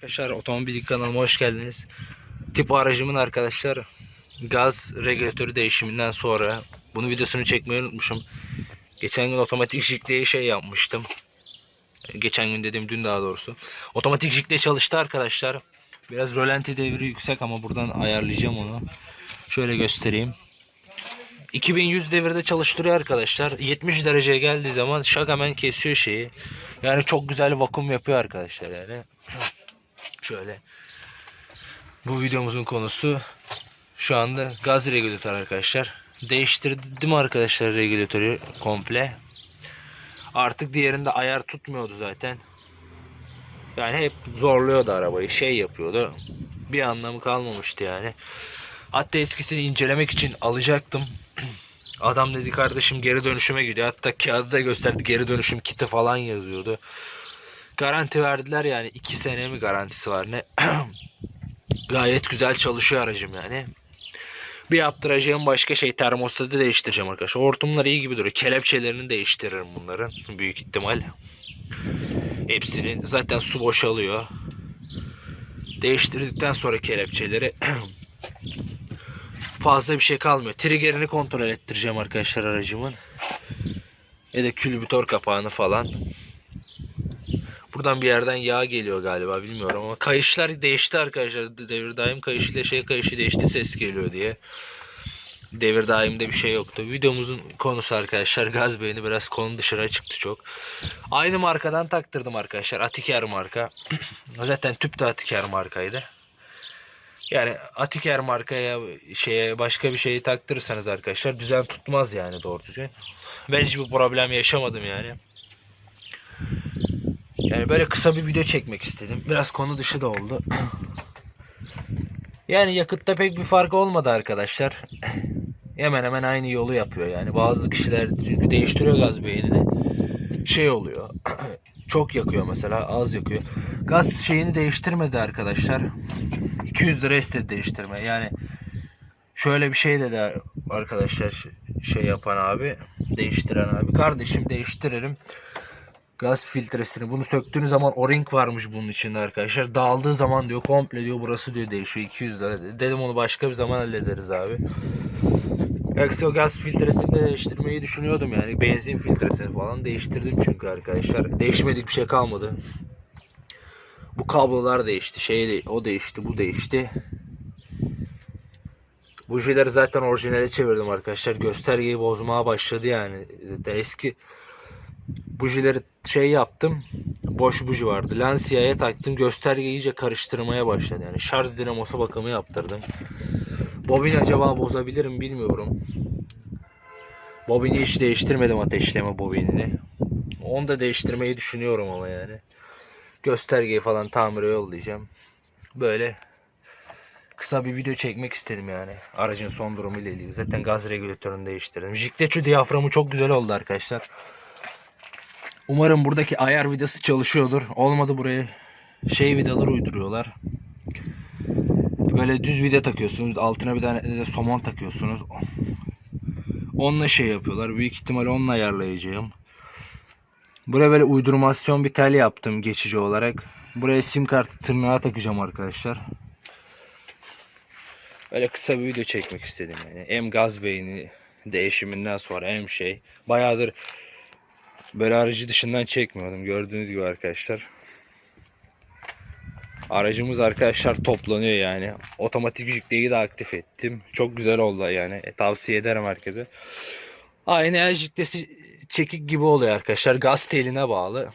Arkadaşlar otomobil kanalıma hoş geldiniz. Tip aracımın arkadaşlar gaz regülatörü değişiminden sonra bunu videosunu çekmeyi unutmuşum. Geçen gün otomatik jikliğe şey yapmıştım. Geçen gün dediğim dün daha doğrusu. Otomatik jikle çalıştı arkadaşlar. Biraz rölanti devri yüksek ama buradan ayarlayacağım onu. Şöyle göstereyim. 2100 devirde çalıştırıyor arkadaşlar. 70 dereceye geldiği zaman şak hemen kesiyor şeyi. Yani çok güzel vakum yapıyor arkadaşlar yani. Şöyle. Bu videomuzun konusu şu anda gaz regülatörü arkadaşlar. Değiştirdim arkadaşlar regülatörü komple. Artık diğerinde ayar tutmuyordu zaten. Yani hep zorluyordu arabayı. Şey yapıyordu. Bir anlamı kalmamıştı yani. Hatta eskisini incelemek için alacaktım. Adam dedi kardeşim geri dönüşüme gidiyor. Hatta kağıdı da gösterdi geri dönüşüm kiti falan yazıyordu. Garanti verdiler yani 2 sene mi garantisi var ne? Gayet güzel çalışıyor aracım yani. Bir yaptıracağım başka şey termostatı değiştireceğim arkadaşlar. Hortumlar iyi gibi duruyor. Kelepçelerini değiştiririm bunların büyük ihtimal. Hepsinin zaten su boşalıyor. Değiştirdikten sonra kelepçeleri fazla bir şey kalmıyor. Triggerini kontrol ettireceğim arkadaşlar aracımın. Ya da külbütör kapağını falan. Buradan bir yerden yağ geliyor galiba bilmiyorum ama kayışlar değişti arkadaşlar. Devir daim kayışıyla şey kayışı değişti ses geliyor diye. Devir daimde bir şey yoktu. Videomuzun konusu arkadaşlar gaz beyni biraz konu dışarı çıktı çok. Aynı markadan taktırdım arkadaşlar. Atiker marka. Zaten tüp de Atiker markaydı. Yani Atiker markaya şeye başka bir şeyi taktırırsanız arkadaşlar düzen tutmaz yani doğru düzgün. Ben hiçbir problem yaşamadım yani. Yani böyle kısa bir video çekmek istedim. Biraz konu dışı da oldu. Yani yakıtta pek bir fark olmadı arkadaşlar. Hemen hemen aynı yolu yapıyor yani. Bazı kişiler çünkü değiştiriyor gaz beynini. Şey oluyor. Çok yakıyor mesela az yakıyor. Gaz şeyini değiştirmedi arkadaşlar. 200 lira istedi değiştirme. Yani şöyle bir şey dedi arkadaşlar şey yapan abi değiştiren abi. Kardeşim değiştiririm gaz filtresini bunu söktüğünüz zaman o-ring varmış bunun içinde arkadaşlar. Dağıldığı zaman diyor komple diyor burası diyor değişiyor 200 lira dedi. Dedim onu başka bir zaman hallederiz abi. Yoksa o gaz filtresini de değiştirmeyi düşünüyordum yani. Benzin filtresini falan değiştirdim çünkü arkadaşlar. Değişmedik bir şey kalmadı. Bu kablolar değişti. Şey o değişti, bu değişti. Bujileri zaten orijinale çevirdim arkadaşlar. Göstergeyi bozmaya başladı yani. Eski bujileri şey yaptım. Boş buji vardı. Lancia'ya taktım. Gösterge iyice karıştırmaya başladı. Yani şarj dinamosu bakımı yaptırdım. Bobin acaba bozabilirim bilmiyorum. Bobini hiç değiştirmedim ateşleme bobinini. Onu da değiştirmeyi düşünüyorum ama yani. Göstergeyi falan tamire yollayacağım. Böyle kısa bir video çekmek istedim yani. Aracın son durumu ile ilgili. Zaten gaz regülatörünü değiştirdim. Jikleçu diyaframı çok güzel oldu arkadaşlar. Umarım buradaki ayar vidası çalışıyordur. Olmadı buraya şey vidalar uyduruyorlar. Böyle düz vida takıyorsunuz. Altına bir tane de somon takıyorsunuz. Onunla şey yapıyorlar. Büyük ihtimal onunla ayarlayacağım. Buraya böyle uydurmasyon bir tel yaptım geçici olarak. Buraya sim kartı tırnağa takacağım arkadaşlar. Böyle kısa bir video çekmek istedim yani. Hem gaz beyni değişiminden sonra hem şey. Bayağıdır Böyle aracı dışından çekmiyordum gördüğünüz gibi arkadaşlar. Aracımız arkadaşlar toplanıyor yani. Otomatik jikleyi de aktif ettim. Çok güzel oldu yani. E, tavsiye ederim herkese. Aynı el jiklesi çekik gibi oluyor arkadaşlar. Gaz teline bağlı.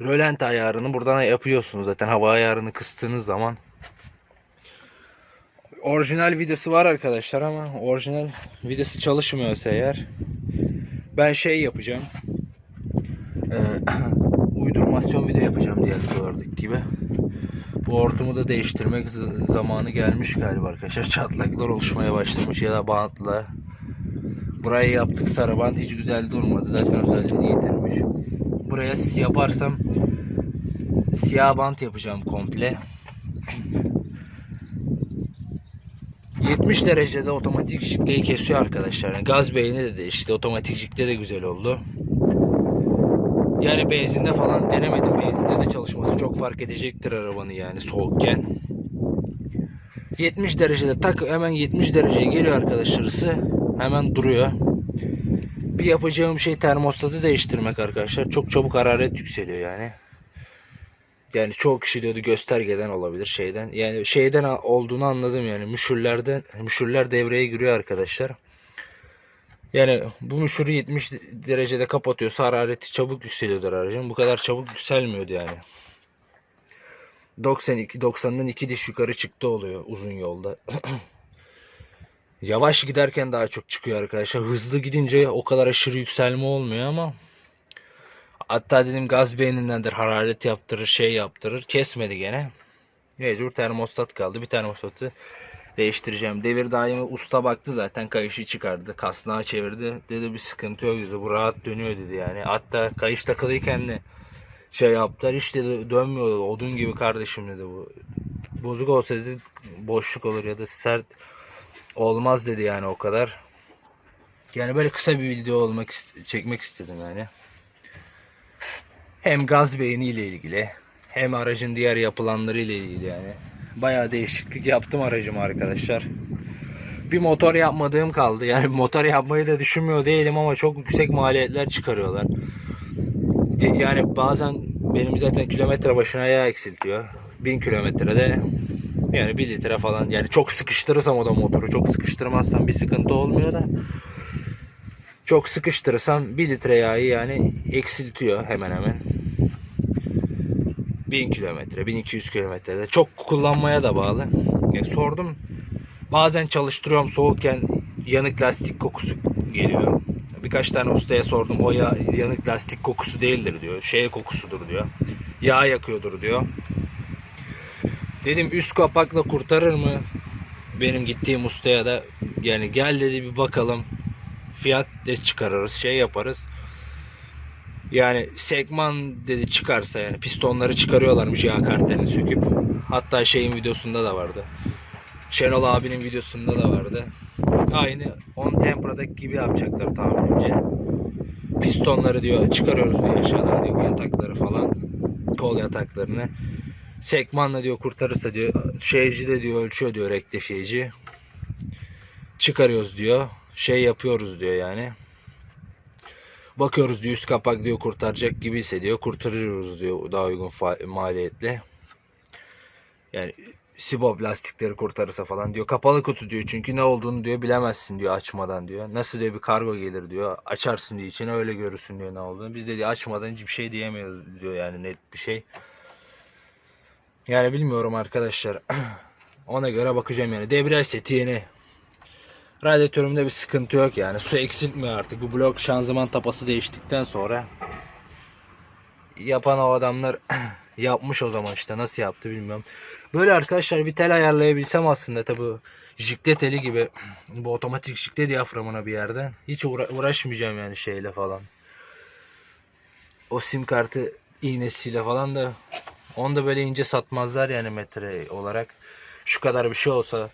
Rölant ayarını buradan yapıyorsunuz zaten. Hava ayarını kıstığınız zaman. Orijinal vidası var arkadaşlar ama orijinal vidası çalışmıyorsa eğer ben şey yapacağım e, uydurmasyon video yapacağım diğer videolardaki gibi. Bu hortumu da değiştirmek zamanı gelmiş galiba arkadaşlar. Çatlaklar oluşmaya başlamış ya da bantla. Burayı yaptık sarı bant hiç güzel durmadı. Zaten özelliğini yitirmiş. Buraya yaparsam siyah bant yapacağım komple. 70 derecede otomatik jikleyi kesiyor arkadaşlar. Yani gaz beyni de değişti. Otomatik jikle de güzel oldu. Yani benzinde falan denemedim. Benzinde de çalışması çok fark edecektir arabanın yani soğukken. 70 derecede tak hemen 70 dereceye geliyor arkadaşlar ısı. Hemen duruyor. Bir yapacağım şey termostatı değiştirmek arkadaşlar. Çok çabuk hararet yükseliyor yani. Yani çoğu kişi diyordu göstergeden olabilir şeyden. Yani şeyden olduğunu anladım yani. Müşürlerden müşürler devreye giriyor arkadaşlar. Yani bu müşürü 70 derecede kapatıyorsa harareti çabuk yükseliyordur aracın. Bu kadar çabuk yükselmiyordu yani. 92 90'dan 2 diş yukarı çıktı oluyor uzun yolda. Yavaş giderken daha çok çıkıyor arkadaşlar. Hızlı gidince o kadar aşırı yükselme olmuyor ama hatta dedim gaz beynindendir hararet yaptırır şey yaptırır kesmedi gene. Mecbur termostat kaldı. Bir termostatı değiştireceğim. Devir daimi usta baktı zaten kayışı çıkardı. Kasnağı çevirdi. Dedi bir sıkıntı yok dedi. Bu rahat dönüyor dedi yani. Hatta kayış takılıyken de şey yaptılar. Hiç dedi dönmüyor dedi. Odun gibi kardeşim dedi bu. Bozuk olsa dedi boşluk olur ya da sert olmaz dedi yani o kadar. Yani böyle kısa bir video olmak çekmek istedim yani. Hem gaz beyni ile ilgili hem aracın diğer yapılanları ile ilgili yani. Bayağı değişiklik yaptım aracıma arkadaşlar. Bir motor yapmadığım kaldı. Yani motor yapmayı da düşünmüyor değilim ama çok yüksek maliyetler çıkarıyorlar. Yani bazen benim zaten kilometre başına yağ eksiltiyor. 1000 kilometrede yani 1 litre falan. Yani çok sıkıştırırsam o da motoru çok sıkıştırmazsam bir sıkıntı olmuyor da çok sıkıştırırsam 1 litre yağı yani eksiltiyor hemen hemen. 1000 kilometre, 1200 kilometrede. Çok kullanmaya da bağlı. Yani sordum. Bazen çalıştırıyorum soğukken yanık lastik kokusu geliyor. Birkaç tane ustaya sordum. O ya, yanık lastik kokusu değildir diyor. Şey kokusudur diyor. Yağ yakıyordur diyor. Dedim üst kapakla kurtarır mı? Benim gittiğim ustaya da yani gel dedi bir bakalım. Fiyat de çıkarırız, şey yaparız. Yani sekman dedi çıkarsa yani pistonları çıkarıyorlarmış yağ kartelini söküp. Hatta şeyin videosunda da vardı. Şenol abinin videosunda da vardı. Aynı on temperadaki gibi yapacaklar tahminimce. Pistonları diyor çıkarıyoruz diyor aşağıdan diyor yatakları falan. Kol yataklarını. Sekmanla diyor kurtarırsa diyor şeyci de diyor ölçüyor diyor rektifiyeci. Çıkarıyoruz diyor. Şey yapıyoruz diyor yani. Bakıyoruz diyor üst kapak diyor kurtaracak gibiyse diyor kurtarıyoruz diyor daha uygun maliyetle. Yani Sibop lastikleri kurtarırsa falan diyor. Kapalı kutu diyor çünkü ne olduğunu diyor bilemezsin diyor açmadan diyor. Nasıl diyor bir kargo gelir diyor. Açarsın diyor içine öyle görürsün diyor ne olduğunu. Biz de diyor açmadan hiçbir şey diyemiyoruz diyor yani net bir şey. Yani bilmiyorum arkadaşlar. Ona göre bakacağım yani. Debriyaj seti yeni. Radyatörümde bir sıkıntı yok yani. Su eksiltmiyor artık. Bu blok şanzıman tapası değiştikten sonra yapan o adamlar yapmış o zaman işte nasıl yaptı bilmiyorum. Böyle arkadaşlar bir tel ayarlayabilsem aslında tabi jikle teli gibi bu otomatik jikle diyaframına bir yerden hiç uğra- uğraşmayacağım yani şeyle falan. O sim kartı iğnesiyle falan da onu da böyle ince satmazlar yani metre olarak. Şu kadar bir şey olsa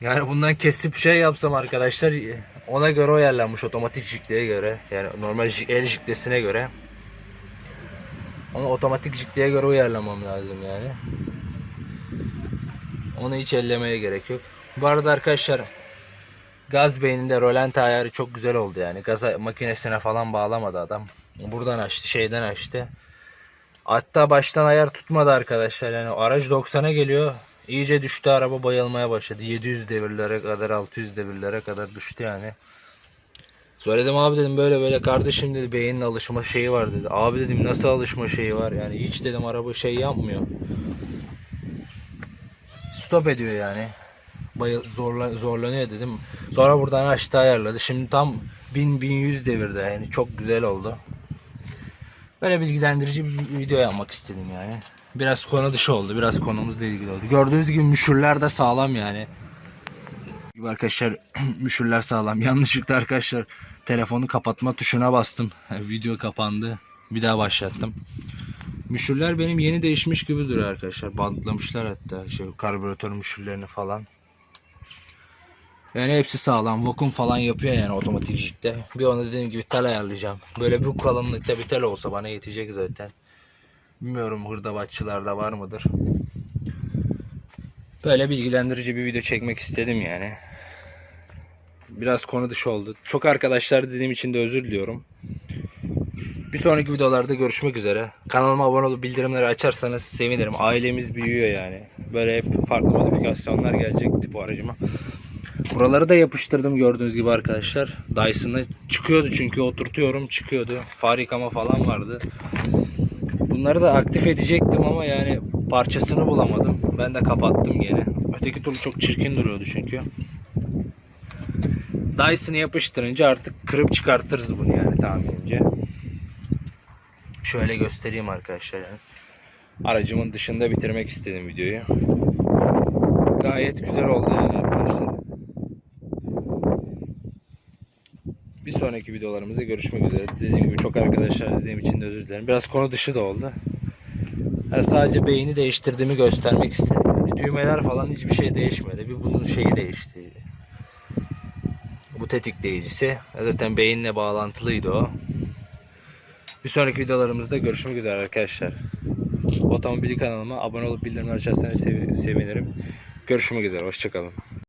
yani bundan kesip şey yapsam arkadaşlar ona göre ayarlanmış otomatik jikleye göre yani normal el jiklesine göre onu otomatik jikleye göre uyarlamam lazım yani. Onu hiç ellemeye gerek yok. Bu arada arkadaşlar gaz beyninde rolanti ayarı çok güzel oldu yani. Gaza makinesine falan bağlamadı adam. Buradan açtı, şeyden açtı. Hatta baştan ayar tutmadı arkadaşlar. Yani araç 90'a geliyor. İyice düştü araba bayılmaya başladı. 700 devirlere kadar 600 devirlere kadar düştü yani. Söyledim abi dedim böyle böyle kardeşim dedi beynin alışma şeyi var dedi. Abi dedim nasıl alışma şeyi var yani hiç dedim araba şey yapmıyor. Stop ediyor yani. Bayıl, zorla, zorlanıyor dedim. Sonra buradan açtı ayarladı. Şimdi tam 1000 1100 devirde yani çok güzel oldu. Böyle bilgilendirici bir video yapmak istedim yani. Biraz konu dışı oldu. Biraz konumuzla ilgili oldu. Gördüğünüz gibi müşürler de sağlam yani. Gibi arkadaşlar müşürler sağlam. Yanlışlıkla arkadaşlar telefonu kapatma tuşuna bastım. Video kapandı. Bir daha başlattım. Müşürler benim yeni değişmiş gibi duruyor arkadaşlar. Bantlamışlar hatta şey karbüratör müşürlerini falan. Yani hepsi sağlam. Vakum falan yapıyor yani otomatik jigde. Bir ona dediğim gibi tel ayarlayacağım. Böyle bu kalınlıkta bir tel olsa bana yetecek zaten. Bilmiyorum hırdavatçılarda var mıdır. Böyle bilgilendirici bir video çekmek istedim yani. Biraz konu dışı oldu. Çok arkadaşlar dediğim için de özür diliyorum. Bir sonraki videolarda görüşmek üzere. Kanalıma abone olup bildirimleri açarsanız sevinirim. Ailemiz büyüyor yani. Böyle hep farklı modifikasyonlar gelecek tip aracıma. Buraları da yapıştırdım gördüğünüz gibi arkadaşlar. Dyson'la çıkıyordu çünkü oturtuyorum çıkıyordu. Far yıkama falan vardı. Bunları da aktif edecektim ama yani parçasını bulamadım. Ben de kapattım gene. Öteki türlü çok çirkin duruyordu çünkü. Dyson'ı yapıştırınca artık kırıp çıkartırız bunu yani tahminimce. Şöyle göstereyim arkadaşlar yani. Aracımın dışında bitirmek istedim videoyu. Gayet güzel oldu yani arkadaşlar. Bir sonraki videolarımızda görüşmek üzere. Dediğim gibi çok arkadaşlar dediğim için de özür dilerim. Biraz konu dışı da oldu. Yani sadece beyni değiştirdiğimi göstermek istedim. Yani düğmeler falan hiçbir şey değişmedi. Bir bunun şeyi değişti. Bu tetikleyicisi. Zaten beyinle bağlantılıydı o. Bir sonraki videolarımızda görüşmek üzere arkadaşlar. Otomobili kanalıma abone olup bildirimleri açarsanız sev- sevinirim. Görüşmek üzere. Hoşçakalın.